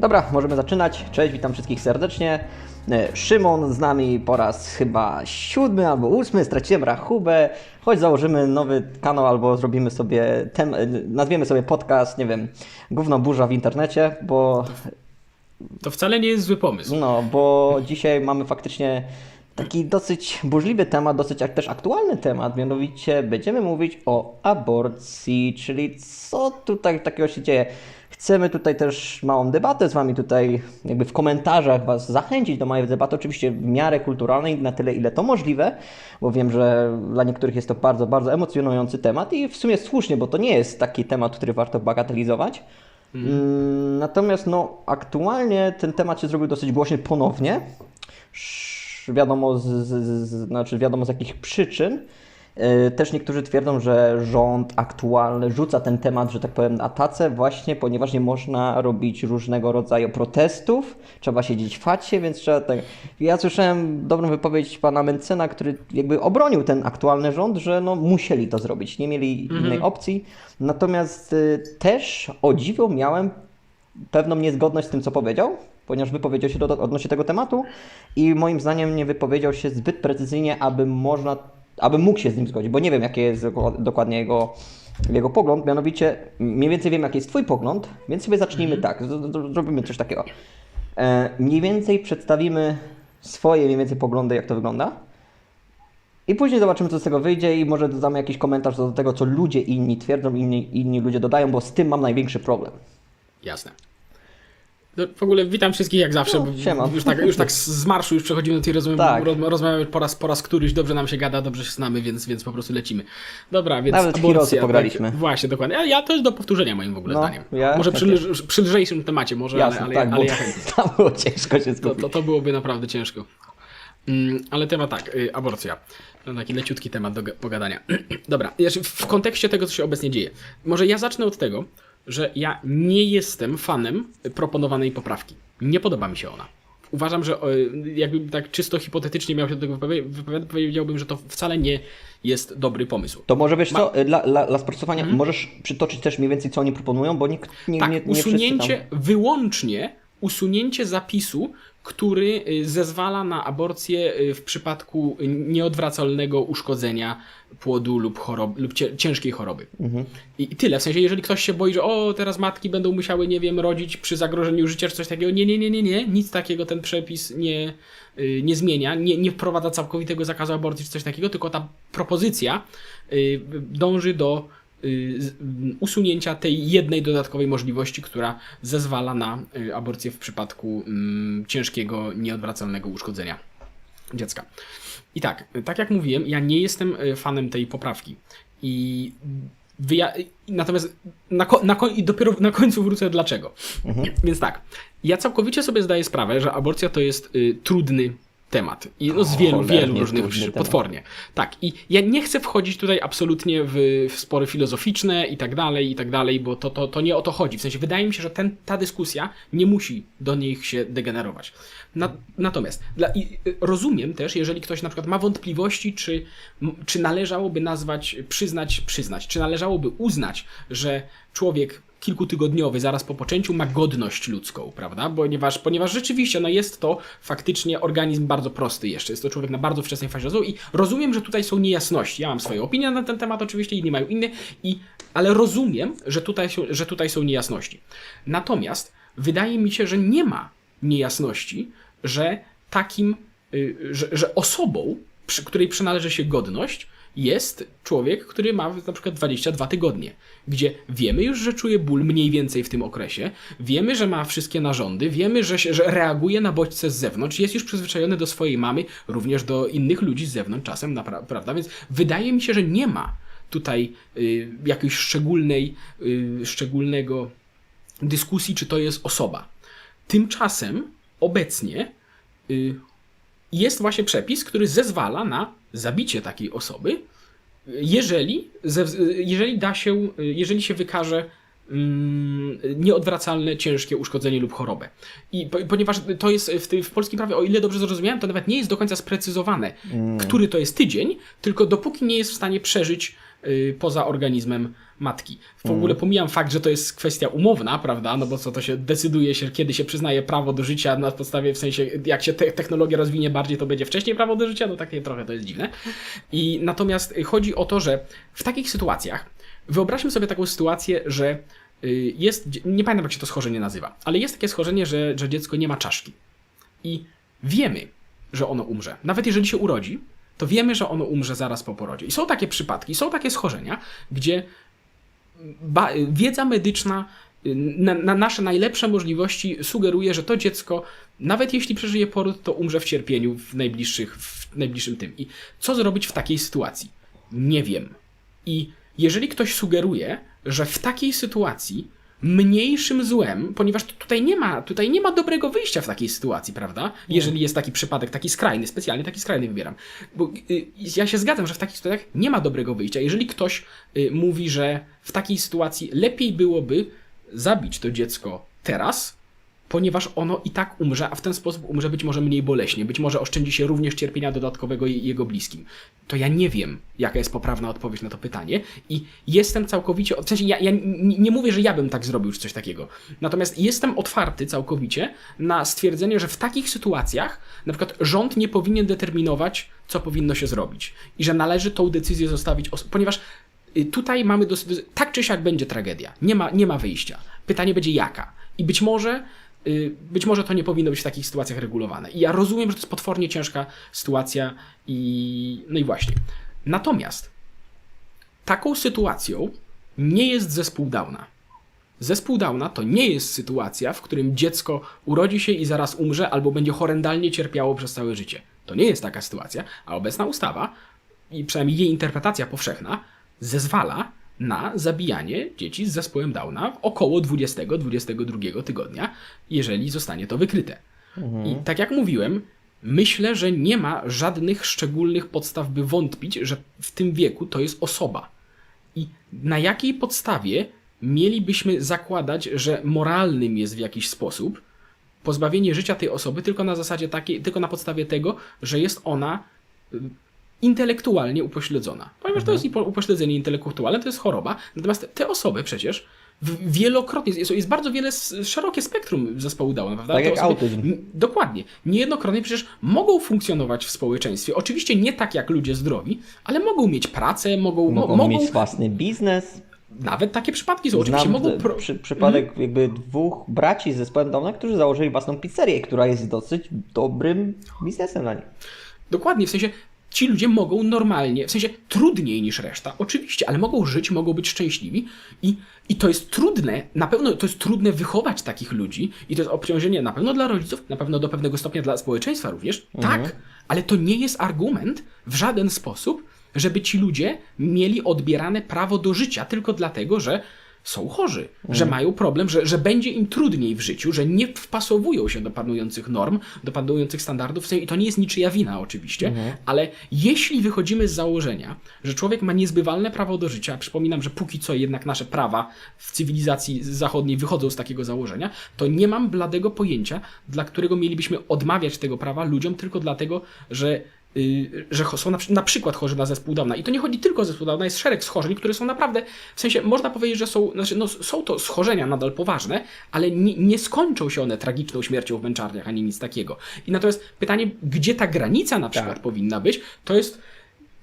Dobra, możemy zaczynać. Cześć, witam wszystkich serdecznie. E, Szymon z nami po raz chyba siódmy albo ósmy, straciłem rachubę. Choć założymy nowy kanał albo zrobimy sobie, tem, e, nazwiemy sobie podcast, nie wiem, gówno burza w internecie, bo To wcale nie jest zły pomysł. no, bo dzisiaj mamy faktycznie taki dosyć burzliwy temat, dosyć też aktualny temat, mianowicie będziemy mówić o aborcji, czyli co tutaj takiego się dzieje. Chcemy tutaj też małą debatę z Wami tutaj jakby w komentarzach Was zachęcić do mojej debaty, oczywiście w miarę kulturalnej, na tyle ile to możliwe, bo wiem, że dla niektórych jest to bardzo, bardzo emocjonujący temat i w sumie słusznie, bo to nie jest taki temat, który warto bagatelizować. Mm, Natomiast no, aktualnie ten temat się zrobił dosyć głośny ponownie. Wiadomo z, z, z, znaczy wiadomo z jakich przyczyn. Yy, Też niektórzy twierdzą, że rząd aktualny rzuca ten temat, że tak powiem, na tacę właśnie, ponieważ nie można robić różnego rodzaju protestów, trzeba siedzieć w facie, więc trzeba tak... Ja słyszałem dobrą wypowiedź pana Mencena, który jakby obronił ten aktualny rząd, że no musieli to zrobić, nie mieli innej opcji. Natomiast y, też o dziwo miałem pewną niezgodność z tym, co powiedział, ponieważ wypowiedział się do, odnośnie tego tematu i moim zdaniem nie wypowiedział się zbyt precyzyjnie, aby można, aby mógł się z nim zgodzić, bo nie wiem, jaki jest dokładnie jego, jego pogląd, mianowicie mniej więcej wiem, jaki jest twój pogląd, więc sobie zacznijmy tak, z- z- zrobimy coś takiego. E, mniej więcej przedstawimy swoje mniej więcej poglądy, jak to wygląda. I później zobaczymy, co z tego wyjdzie i może dodamy jakiś komentarz do tego, co ludzie inni twierdzą, inni, inni ludzie dodają, bo z tym mam największy problem. Jasne. No, w ogóle witam wszystkich jak zawsze. No. Już tak, już tak z marszu już przechodzimy do tej rozmowy. Tak. Roz, rozmawiamy po raz, po raz któryś, dobrze nam się gada, dobrze się znamy, więc, więc po prostu lecimy. Dobra, więc Nawet aborcja, Heroesy pograliśmy. Tak, właśnie, dokładnie. Ja, ja to jest do powtórzenia moim w ogóle No, zdaniem. ja Może przy, lż- przy lżejszym temacie, może, Jasne, ale, ale, tak, ale ja tam było ciężko się To, skupić. to, to byłoby naprawdę ciężko. Mm, ale temat tak, y, aborcja. To taki leciutki temat do ga- pogadania. Dobra, w kontekście tego, co się obecnie dzieje. Może ja zacznę od tego, że ja nie jestem fanem proponowanej poprawki. Nie podoba mi się ona. Uważam, że y, jakbym tak czysto hipotetycznie miał się do tego wypowiadać, powiedziałbym, że to wcale nie jest dobry pomysł. To może wiesz co, dla, dla, dla sprostowania możesz przytoczyć też mniej więcej, co oni proponują, bo nikt nie, Tak, nie, nie usunięcie, wyłącznie usunięcie zapisu, który y, zezwala na aborcję y, w przypadku nieodwracalnego uszkodzenia płodu lub, chorob, lub ciężkiej choroby. Mhm. I, tyle. W sensie, jeżeli ktoś się boi, że o, teraz matki będą musiały, nie wiem, rodzić przy zagrożeniu życia czy coś takiego. Nie, nie, nie, nie, nie. Nic takiego ten przepis nie, y, nie zmienia. Nie, nie wprowadza całkowitego zakazu aborcji czy coś takiego, tylko ta propozycja dąży do usunięcia tej jednej dodatkowej możliwości, która zezwala na y, aborcję w przypadku mm, ciężkiego, nieodwracalnego uszkodzenia dziecka. I tak, tak jak mówiłem, ja nie jestem y, fanem tej poprawki. I wyja- natomiast na, ko- na, ko- i dopiero na końcu wrócę dlaczego. Więc tak, ja całkowicie sobie zdaję sprawę, że aborcja to jest y, trudny temat. I no, z wielu, Cholernie wielu różnych przyczyn, potwornie. Tak, i ja nie chcę wchodzić tutaj absolutnie w, w spory filozoficzne i tak dalej, i tak dalej, bo to, to, to nie o to chodzi. W sensie wydaje mi się, że ten, ta dyskusja nie musi do nich się degenerować. Na, natomiast dla, rozumiem też, jeżeli ktoś na przykład ma wątpliwości, czy, czy należałoby nazwać, przyznać, przyznać, czy należałoby uznać, że człowiek kilkutygodniowy, zaraz po poczęciu, ma godność ludzką, prawda? Ponieważ, ponieważ rzeczywiście no jest to faktycznie organizm bardzo prosty jeszcze. Jest to człowiek na bardzo wczesnej fazie rozwoju i rozumiem, że tutaj są niejasności. Ja mam swoje opinie na ten temat oczywiście, inni mają inne, i, ale rozumiem, że tutaj, że tutaj są niejasności. Natomiast wydaje mi się, że nie ma niejasności, że takim, y, że, że osobą, przy której przynależy się godność, jest człowiek, który ma na przykład 22 tygodnie, gdzie wiemy już, że czuje ból mniej więcej w tym okresie, wiemy, że ma wszystkie narządy, wiemy, że, się, że reaguje na bodźce z zewnątrz, jest już przyzwyczajony do swojej mamy, również do innych ludzi z zewnątrz czasem, prawda? Więc wydaje mi się, że nie ma tutaj y, jakiejś szczególnej, y, szczególnego dyskusji, czy to jest osoba. Tymczasem obecnie y, jest właśnie przepis, który zezwala na zabicie takiej osoby, jeżeli, jeżeli da się, jeżeli się wykaże mm, nieodwracalne, ciężkie uszkodzenie lub chorobę. I po, ponieważ to jest w, tym- w polskim prawie, o ile dobrze zrozumiałem, to nawet nie jest do końca sprecyzowane, który to jest tydzień, tylko dopóki nie jest w stanie przeżyć poza organizmem matki. W ogóle pomijam fakt, że to jest kwestia umowna, prawda? No bo co to się decyduje się, kiedy się przyznaje prawo do życia na podstawie, w sensie, jak się te technologia rozwinie bardziej, to będzie wcześniej prawo do życia, no takie trochę to jest dziwne. I natomiast y, chodzi o to, że w takich sytuacjach wyobraźmy sobie taką sytuację, że y, jest, nie pamiętam jak się to schorzenie nazywa, ale jest takie schorzenie, że, że dziecko nie ma czaszki. I wiemy, że ono umrze. Nawet jeżeli się urodzi, to wiemy, że ono umrze zaraz po porodzie. I są takie przypadki, są takie schorzenia, gdzie wiedza medyczna y, na, na nasze najlepsze możliwości sugeruje, że to dziecko, nawet jeśli przeżyje poród, to umrze w cierpieniu w, najbliższych, w najbliższym tym. I co zrobić w takiej sytuacji? Nie wiem. I jeżeli ktoś sugeruje, że w takiej sytuacji mniejszym złem, ponieważ tu- tutaj nie ma, tutaj nie ma dobrego wyjścia w takiej sytuacji, prawda? Jeżeli jest taki przypadek, taki skrajny, specjalnie taki skrajny wybieram. Bo y, ja się zgadzam, że w takich sytuacjach nie ma dobrego wyjścia. Jeżeli ktoś y, mówi, że w takiej sytuacji lepiej byłoby zabić to dziecko teraz, ponieważ ono i tak umrze, a w ten sposób umrze być może mniej boleśnie, być może oszczędzi się również cierpienia dodatkowego je- jego bliskim. To ja nie wiem, jaka jest poprawna odpowiedź na to pytanie i jestem całkowicie, w sensie ja, ja nie mówię, że ja bym tak zrobił, czy coś takiego, natomiast jestem otwarty całkowicie na stwierdzenie, że w takich sytuacjach na przykład rząd nie powinien determinować, co powinno się zrobić i że należy tą decyzję zostawić, os- ponieważ y, tutaj mamy, dos- tak czy siak będzie tragedia, nie ma, nie ma wyjścia. Pytanie będzie jaka i być może być może to nie powinno być w takich sytuacjach regulowane. I ja rozumiem, że to jest potwornie ciężka sytuacja i no i właśnie. Natomiast taką sytuacją nie jest zespół Downa. Zespół Downa to nie jest sytuacja, w którym dziecko urodzi się i zaraz umrze albo będzie horrendalnie cierpiało przez całe życie. To nie jest taka sytuacja, a obecna ustawa i przynajmniej jej interpretacja powszechna zezwala na zabijanie dzieci z zespołem Downa w około 20-22 tygodnia, jeżeli zostanie to wykryte. I tak jak mówiłem, myślę, że nie ma żadnych szczególnych podstaw, by wątpić, że w tym wieku to jest osoba. I na jakiej podstawie mielibyśmy zakładać, że moralnym jest w jakiś sposób pozbawienie życia tej osoby tylko na zasadzie takiej, tylko na podstawie tego, że jest ona y, intelektualnie upośledzona. Ponieważ to jest i po- upośledzenie intelektualne, to jest choroba. Natomiast te osoby przecież wielokrotnie, jest, jest bardzo wiele, szerokie spektrum zespołu Downa, prawda? Tak Te jak osoby, autyzm. Dokładnie. Niejednokrotnie przecież mogą funkcjonować w społeczeństwie. Oczywiście nie tak jak ludzie zdrowi, ale mogą mieć pracę, mogą, mo- Mogą mieć własny biznes. nawet takie przypadki są. Oczywiście Znam mogą. Pro... przy, przypadek jakby dwóch braci z zespołem Downa, którzy założyli własną pizzerię, która jest dosyć dobrym biznesem na nich. Dokładnie, w sensie ci ludzie mogą normalnie, w sensie trudniej niż reszta, oczywiście, ale mogą żyć, mogą być szczęśliwi i, i to jest trudne, na pewno to jest trudne wychować takich ludzi i to jest obciążenie na pewno dla rodziców, na pewno do pewnego stopnia dla społeczeństwa również, tak, ale to nie jest argument w żaden sposób, żeby ci ludzie mieli odbierane prawo do życia tylko dlatego, że są chorzy, że mają problem, że, że będzie im trudniej w życiu, że nie wpasowują się do panujących norm, do panujących standardów. I to nie jest niczyja wina, oczywiście, ale jeśli wychodzimy z założenia, że człowiek ma niezbywalne prawo do życia, przypominam, że póki co jednak nasze prawa w cywilizacji zachodniej wychodzą z takiego założenia, to nie mam bladego pojęcia, dla którego mielibyśmy odmawiać tego prawa ludziom tylko dlatego, że że cho- są na, przy- na przykład chorzy na zespół Downa. I to nie chodzi tylko o zespół Downa, jest szereg schorzeń, które są naprawdę, w sensie można powiedzieć, że są, znaczy, no, są to schorzenia nadal poważne, ale nie, nie skończą się one tragiczną śmiercią w męczarniach, ani nic takiego. I natomiast pytanie, gdzie ta granica na przykład Tak. powinna być, to jest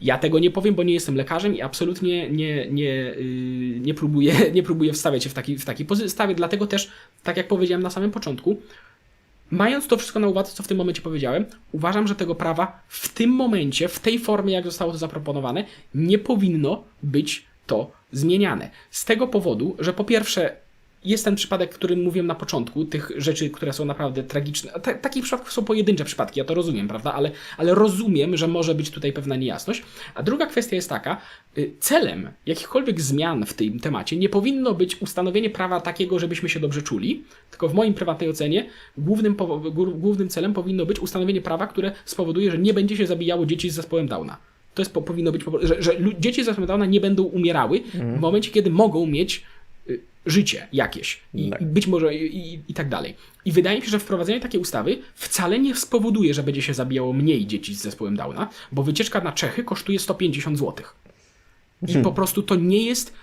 ja tego nie powiem, bo nie jestem lekarzem i absolutnie nie, nie, yy, nie, próbuję, nie próbuję wstawiać się w takiej w taki pozystawie. Dlatego też, tak jak powiedziałem na samym początku, Mając to wszystko na uwadze, co w tym momencie powiedziałem, uważam, że tego prawa w tym momencie, w tej formie, jak zostało to zaproponowane, nie powinno być to zmieniane. Z tego powodu, że po pierwsze, jest ten przypadek, który mówiłem na początku, tych rzeczy, które są naprawdę tragiczne. Ta, takich przypadków są pojedyncze przypadki, ja to rozumiem, prawda? Ale, ale rozumiem, że może być tutaj pewna niejasność. A druga kwestia jest taka, y, celem jakichkolwiek zmian w tym temacie nie powinno być ustanowienie prawa takiego, żebyśmy się dobrze czuli, tylko w moim prywatnej ocenie głównym, głównym celem powinno być ustanowienie prawa, które spowoduje, że nie będzie się zabijało dzieci z zespołem Downa. To jest, po, powinno być, że, że dzieci z zespołem Downa nie będą umierały w momencie, kiedy mogą mieć życie jakieś i, Tak. i być może i, i, i tak dalej. I wydaje mi się, że wprowadzenie takiej ustawy wcale nie spowoduje, że będzie się zabijało mniej dzieci z zespołem Downa, bo wycieczka na Czechy kosztuje 150 zł. I po prostu to nie jest,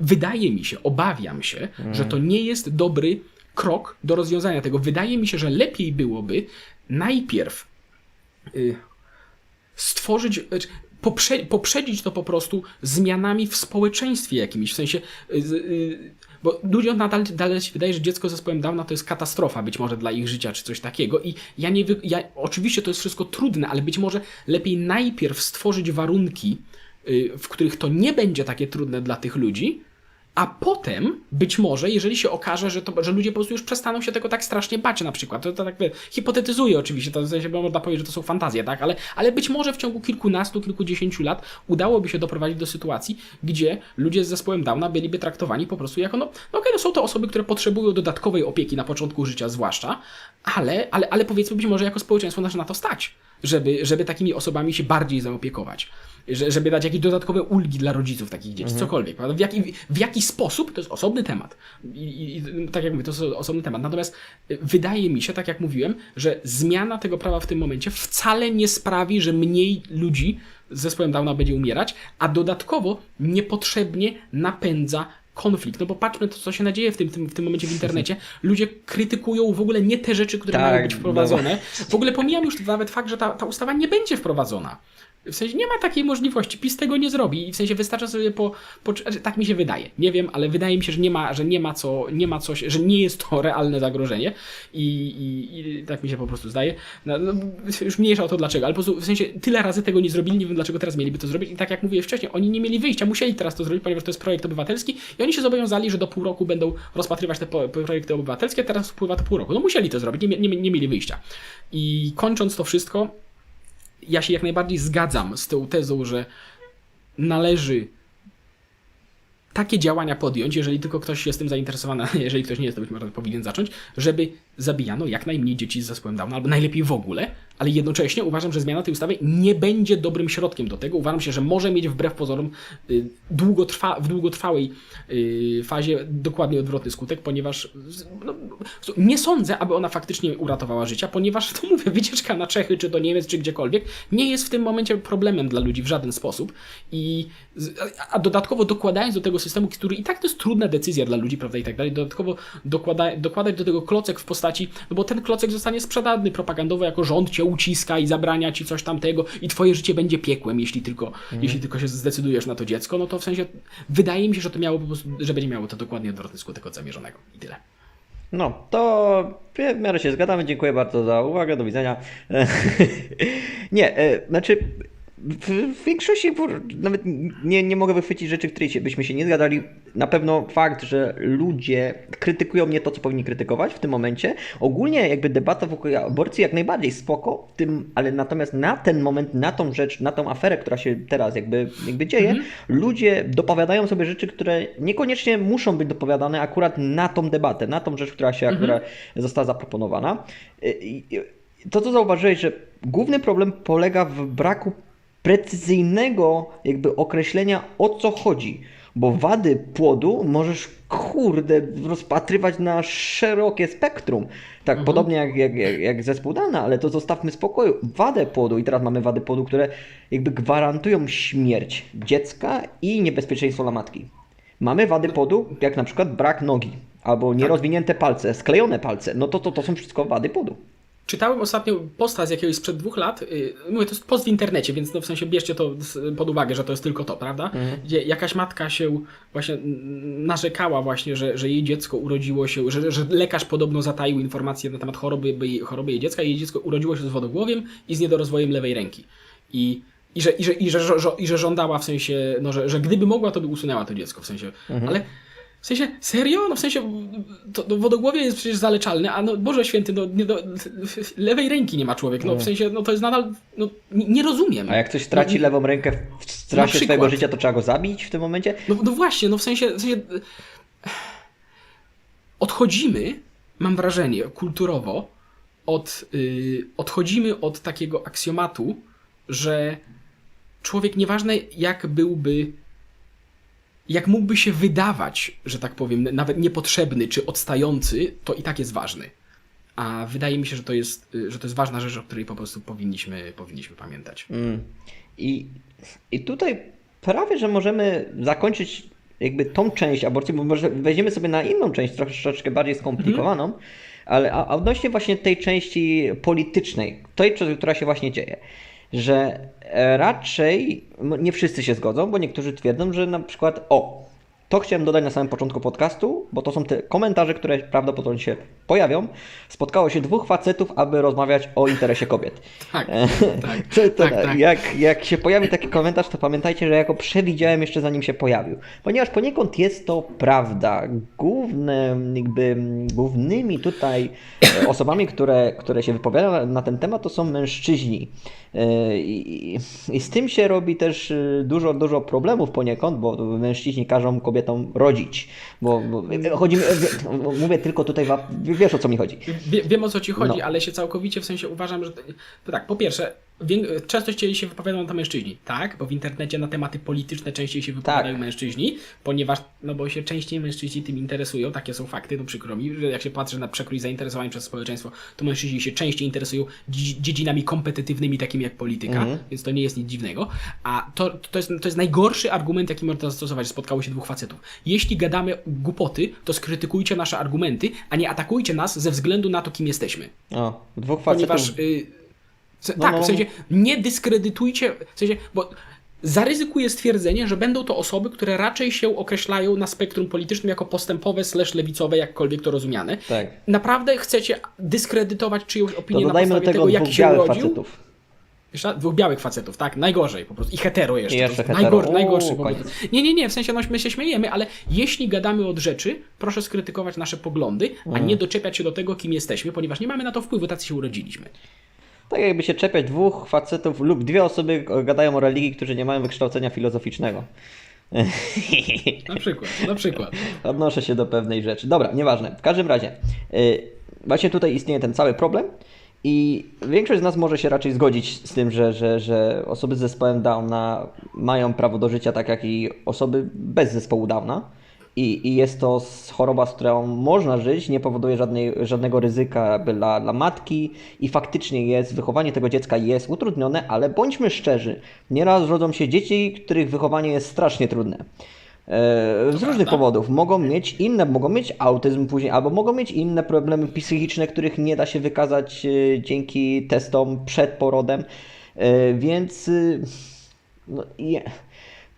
wydaje mi się, obawiam się, że to nie jest dobry krok do rozwiązania tego. Wydaje mi się, że lepiej byłoby najpierw y, stworzyć, znaczy, poprze, poprzedzić to po prostu zmianami w społeczeństwie jakimiś, w sensie, y, y, bo ludziom nadal, dalej się wydaje, że dziecko z zespołem Downa to jest katastrofa być może dla ich życia, czy coś takiego i ja nie, wy, ja, oczywiście to jest wszystko trudne, ale być może lepiej najpierw stworzyć warunki, y, w których to nie będzie takie trudne dla tych ludzi, a potem, być może, jeżeli się okaże, że, to, że ludzie po prostu już przestaną się tego tak strasznie bać na przykład, to, to tak hipotetyzuję oczywiście, to w sensie bo można powiedzieć, że to są fantazje, tak, ale, ale być może w ciągu kilkunastu, kilkudziesięciu lat udałoby się doprowadzić do sytuacji, gdzie ludzie z zespołem Downa byliby traktowani po prostu jako, no, no okej, no są to osoby, które potrzebują dodatkowej opieki na początku życia zwłaszcza, ale, ale, ale powiedzmy być może jako społeczeństwo nas na to stać, żeby, żeby takimi osobami się bardziej zaopiekować. Że, żeby dać jakieś dodatkowe ulgi dla rodziców takich dzieci, cokolwiek. Prawda? W, jaki, w jaki sposób to jest osobny temat. I, i, tak jak mówię, to jest osobny temat. Natomiast y, wydaje mi się, tak jak mówiłem, że zmiana tego prawa w tym momencie wcale nie sprawi, że mniej ludzi z zespołem Downa będzie umierać, a dodatkowo niepotrzebnie napędza konflikt. No bo patrzmy, to, co się dzieje w tym, tym, w tym momencie w internecie. Ludzie krytykują w ogóle nie te rzeczy, które Tak, mają być wprowadzone. W ogóle pomijam już nawet fakt, że ta, ta ustawa nie będzie wprowadzona. W sensie nie ma takiej możliwości. PiS tego nie zrobi i w sensie wystarczy sobie po, po znaczy, tak mi się wydaje. Nie wiem, ale wydaje mi się, że nie ma, że nie ma co, nie ma coś, że nie jest to realne zagrożenie i, i, i tak mi się po prostu zdaje. No, no, już mniejsza o to dlaczego, ale po prostu w sensie tyle razy tego nie zrobili, nie wiem dlaczego teraz mieliby to zrobić i tak jak mówiłem wcześniej, oni nie mieli wyjścia, musieli teraz to zrobić, ponieważ to jest projekt obywatelski i oni się zobowiązali, że do pół roku będą rozpatrywać te projekty obywatelskie, teraz wpływa to pół roku. No musieli to zrobić, nie, nie, nie mieli wyjścia. I kończąc to wszystko, ja się jak najbardziej zgadzam z tą tezą, że należy takie działania podjąć, jeżeli tylko ktoś jest tym zainteresowany, jeżeli ktoś nie jest, to być może powinien zacząć, żeby zabijano jak najmniej dzieci z zespołem Downa, albo najlepiej w ogóle, ale jednocześnie uważam, że zmiana tej ustawy nie będzie dobrym środkiem do tego. Uważam się, że może mieć wbrew pozorom y, długotrwa, w długotrwałej y, fazie dokładnie odwrotny skutek, ponieważ no, nie sądzę, aby ona faktycznie uratowała życia, ponieważ, to mówię, wycieczka na Czechy, czy do Niemiec, czy gdziekolwiek, nie jest w tym momencie problemem dla ludzi w żaden sposób. I, a dodatkowo dokładając do tego systemu, który i tak to jest trudna decyzja dla ludzi, prawda, i tak dalej, dodatkowo dokłada, dokładać do tego klocek w postaci, no bo ten klocek zostanie sprzedany propagandowo jako rząd cię uciska i zabrania ci coś tamtego i twoje życie będzie piekłem, jeśli tylko, jeśli tylko się zdecydujesz na to dziecko, no to w sensie wydaje mi się, że to miało po prostu, że będzie miało to dokładnie odwrotny skutek od zamierzonego i tyle. No, to w miarę się zgadzamy. Dziękuję bardzo za uwagę. Do widzenia. nie, e, znaczy w, większości nawet nie, nie mogę wychwycić rzeczy, w której się, byśmy się nie zgadzali. Na pewno fakt, że ludzie krytykują nie to, co powinni krytykować w tym momencie. Ogólnie jakby debata wokół aborcji jak najbardziej spoko, w tym, ale natomiast na ten moment, na tą rzecz, na tą aferę, która się teraz jakby, jakby dzieje, ludzie dopowiadają sobie rzeczy, które niekoniecznie muszą być dopowiadane akurat na tą debatę, na tą rzecz, która się akurat została zaproponowana. I- i- To, co zauważyłeś, że główny problem polega w braku precyzyjnego jakby określenia o co chodzi. Bo wady płodu możesz, kurde, rozpatrywać na szerokie spektrum. Tak, podobnie jak, jak, jak, jak zespół Dana, ale to zostawmy spokoju. Wadę płodu, i teraz mamy wady płodu, które jakby gwarantują śmierć dziecka i niebezpieczeństwo dla matki. Mamy wady płodu, jak na przykład brak nogi, albo nierozwinięte palce, sklejone palce. No to, to, to są wszystko wady płodu. Czytałem ostatnio posta z jakiegoś sprzed dwóch lat. Yy, mówię, to jest post w internecie, więc no w sensie bierzcie to pod uwagę, że to jest tylko to, prawda? Gdzie jakaś matka się właśnie narzekała właśnie, że, że jej dziecko urodziło się, że, że lekarz podobno zataił informacje na temat choroby, choroby jej dziecka i jej dziecko urodziło się z wodogłowiem i z niedorozwojem lewej ręki. I i że, i, że, i, że, I że żądała w sensie, no, że, że gdyby mogła, to by usunęła to dziecko w sensie. Ale w sensie, serio? No w sensie, to, to wodogłowie jest przecież zaleczalne, a no Boże Święty, no, nie do, lewej ręki nie ma człowiek. No w sensie, no to jest nadal, no nie, nie rozumiem. A jak ktoś straci lewą rękę w przykład. swojego życia, to trzeba go zabić w tym momencie? No, no właśnie, no w sensie, w sensie odchodzimy, mam wrażenie, kulturowo, od, yy, odchodzimy od takiego aksjomatu, że człowiek, nieważne jak byłby, jak mógłby się wydawać, że tak powiem, nawet niepotrzebny czy odstający, to i tak jest ważny. A wydaje mi się, że to jest, y, że to jest ważna rzecz, o której po prostu powinniśmy, powinniśmy pamiętać. Mm. I, I tutaj prawie, że możemy zakończyć jakby tą część aborcji, bo może weźmiemy sobie na inną część, troszeczkę bardziej skomplikowaną, ale a, a odnośnie właśnie tej części politycznej, tej, która się właśnie dzieje, że e, raczej nie wszyscy się zgodzą, bo niektórzy twierdzą, że na przykład o, to chciałem dodać na samym początku podcastu, bo to są te komentarze, które prawdopodobnie się pojawią. Spotkało się dwóch facetów, aby rozmawiać o interesie kobiet. Tak, E, tak, to, to, tak, tak. Jak, jak się pojawi taki komentarz, to pamiętajcie, że ja go przewidziałem jeszcze zanim się pojawił. Ponieważ poniekąd jest to prawda. Głównym, jakby, głównymi tutaj e, osobami, które, które się wypowiadają na, ten temat, to są mężczyźni. E, I, I z tym się robi też dużo, dużo problemów poniekąd, bo mężczyźni każą kobietom rodzić. Bo, bo chodzi mówię tylko tutaj, wiesz o co mi chodzi. Wie, wiem o co ci chodzi, No. ale się całkowicie w sensie uważam, że. To tak, po pierwsze, często się wypowiadają to mężczyźni, tak? Bo w internecie na tematy polityczne częściej się wypowiadają Tak. mężczyźni, ponieważ, no bo się częściej mężczyźni tym interesują, takie są fakty, no przykro mi, że jak się patrzy na przekrój zainteresowań przez społeczeństwo, to mężczyźni się częściej interesują dzi- dziedzinami kompetytywnymi, takimi jak polityka, Mhm. więc to nie jest nic dziwnego. A to, to, jest, to jest najgorszy argument, jaki można zastosować, że spotkało się dwóch facetów. Jeśli gadamy głupoty, to skrytykujcie nasze argumenty, a nie atakujcie nas ze względu na to, kim jesteśmy. O, dwóch facetów. Ponieważ. Y, No, tak, no. w sensie nie dyskredytujcie. W sensie, bo zaryzykuję stwierdzenie, że będą to osoby, które raczej się określają na spektrum politycznym jako postępowe slash lewicowe, jakkolwiek to rozumiane. Tak. Naprawdę chcecie dyskredytować czyjąś opinię na dodajmy do podstawie tego tego, jaki się urodził. facetów. Jeszcze dwóch białych facetów, tak? Najgorzej po prostu. I hetero jeszcze. I jeszcze hetero. Najgor, najgorszy po prostu. Nie, nie, nie, w sensie no, my się śmiejemy, ale jeśli gadamy od rzeczy, proszę skrytykować nasze poglądy, a Mhm. nie doczepiać się do tego, kim jesteśmy, ponieważ nie mamy na to wpływu, tacy się urodziliśmy. Tak jakby się czepiać dwóch facetów lub dwie osoby gadają o religii, którzy nie mają wykształcenia filozoficznego. Na przykład, na przykład. Odnoszę się do pewnej rzeczy. Dobra, nieważne. W każdym razie, yy, właśnie tutaj istnieje ten cały problem i większość z nas może się raczej zgodzić z tym, że, że, że osoby z zespołem Downa mają prawo do życia tak jak i osoby bez zespołu Downa. I, I jest to choroba, z którą można żyć, nie powoduje żadnej, żadnego ryzyka dla, dla matki i faktycznie jest, wychowanie tego dziecka jest utrudnione, ale bądźmy szczerzy, nieraz rodzą się dzieci, których wychowanie jest strasznie trudne. E, z różnych powodów. Mogą mieć inne, mogą mieć autyzm później, albo mogą mieć inne problemy psychiczne, których nie da się wykazać e, dzięki testom przed porodem. E, Więc no, je,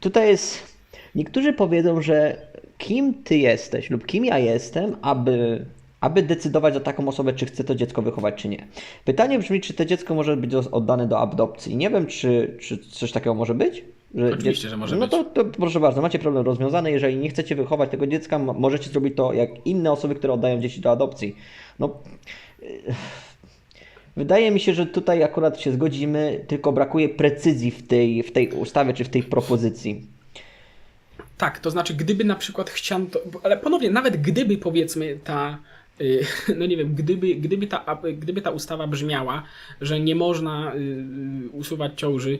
tutaj jest. Niektórzy powiedzą, że kim ty jesteś lub kim ja jestem, aby, aby decydować o taką osobę, czy chce to dziecko wychować, czy nie. Pytanie brzmi, czy to dziecko może być oddane do adopcji. Nie wiem, czy, czy coś takiego może być. Że Oczywiście, że może no być. To, to proszę bardzo, macie problem rozwiązany. Jeżeli nie chcecie wychować tego dziecka, możecie zrobić to jak inne osoby, które oddają dzieci do adopcji. No, y, wydaje mi się, że tutaj akurat się zgodzimy, tylko brakuje precyzji w tej, w tej ustawie czy w tej propozycji. Tak, to znaczy, gdyby na przykład chciano to, ale ponownie, nawet gdyby powiedzmy ta, y, no nie wiem, gdyby, gdyby, ta, gdyby ta ustawa brzmiała, że nie można y, y, usuwać ciąży,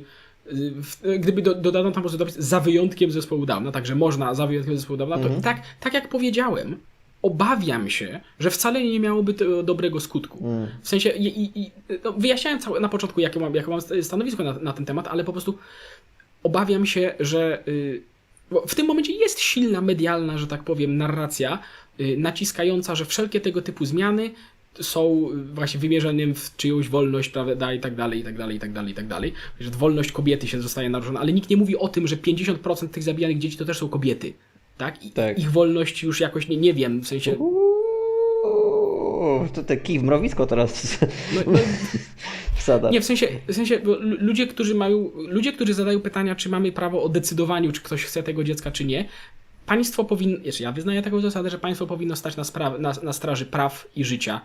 gdyby do, dodano tam po prostu dopis za wyjątkiem zespołu Downa, także można za wyjątkiem zespołu Downa, to i tak, tak jak powiedziałem, obawiam się, że wcale nie miałoby to dobrego skutku. W sensie, i, i, no, wyjaśniałem całe, na początku, jakie mam, jakie mam stanowisko na, na ten temat, ale po prostu obawiam się, że y, w tym momencie jest silna medialna, że tak powiem, narracja y, naciskająca, że wszelkie tego typu zmiany są y, właśnie wymierzeniem w czyjąś wolność, prawda, i tak dalej, i tak dalej, i tak dalej, i tak dalej. Że wolność kobiety się zostaje naruszona, ale nikt nie mówi o tym, że 50% tych zabijanych dzieci to też są kobiety. Tak? I Tak. ich wolność już jakoś nie, nie wiem, w sensie. Uuu, to te kij w mrowisko teraz No, no, wsada. Nie, w sensie, w sensie ludzie, którzy mają, ludzie, którzy zadają pytania, czy mamy prawo o decydowaniu, czy ktoś chce tego dziecka, czy nie, państwo powinno, ja wyznaję taką zasadę, że państwo powinno stać na, spra- na, na straży praw i życia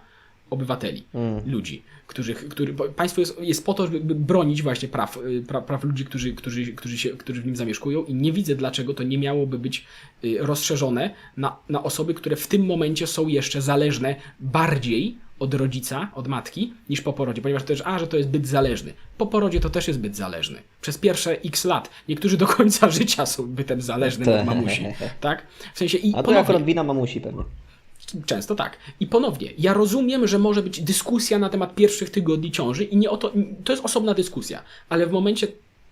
obywateli, ludzi, których, który, państwo jest, jest po to, żeby bronić właśnie praw, y, pra, praw ludzi, którzy, którzy, którzy, się, którzy w nim zamieszkują i nie widzę, dlaczego to nie miałoby być y, rozszerzone na, na osoby, które w tym momencie są jeszcze zależne bardziej od rodzica, od matki, niż po porodzie, ponieważ też, a, że to jest byt zależny. Po porodzie to też jest byt zależny. Przez pierwsze x lat. Niektórzy do końca życia są bytem zależnym od mamusi. Tak? W sensie i A to ponownie, akurat wina mamusi pewnie. Często tak. I ponownie, ja rozumiem, że może być dyskusja na temat pierwszych tygodni ciąży i nie o to, to jest osobna dyskusja, ale w momencie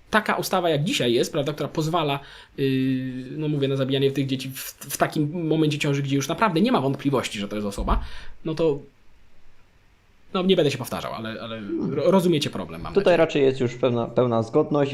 taka ustawa jak dzisiaj jest, prawda, która pozwala, yy, no mówię, na zabijanie tych dzieci w, w takim momencie ciąży, gdzie już naprawdę nie ma wątpliwości, że to jest osoba, no to no nie będę się powtarzał, ale, ale ro- rozumiecie problem, mam Tutaj nadzieję. raczej jest już pełna, pełna zgodność.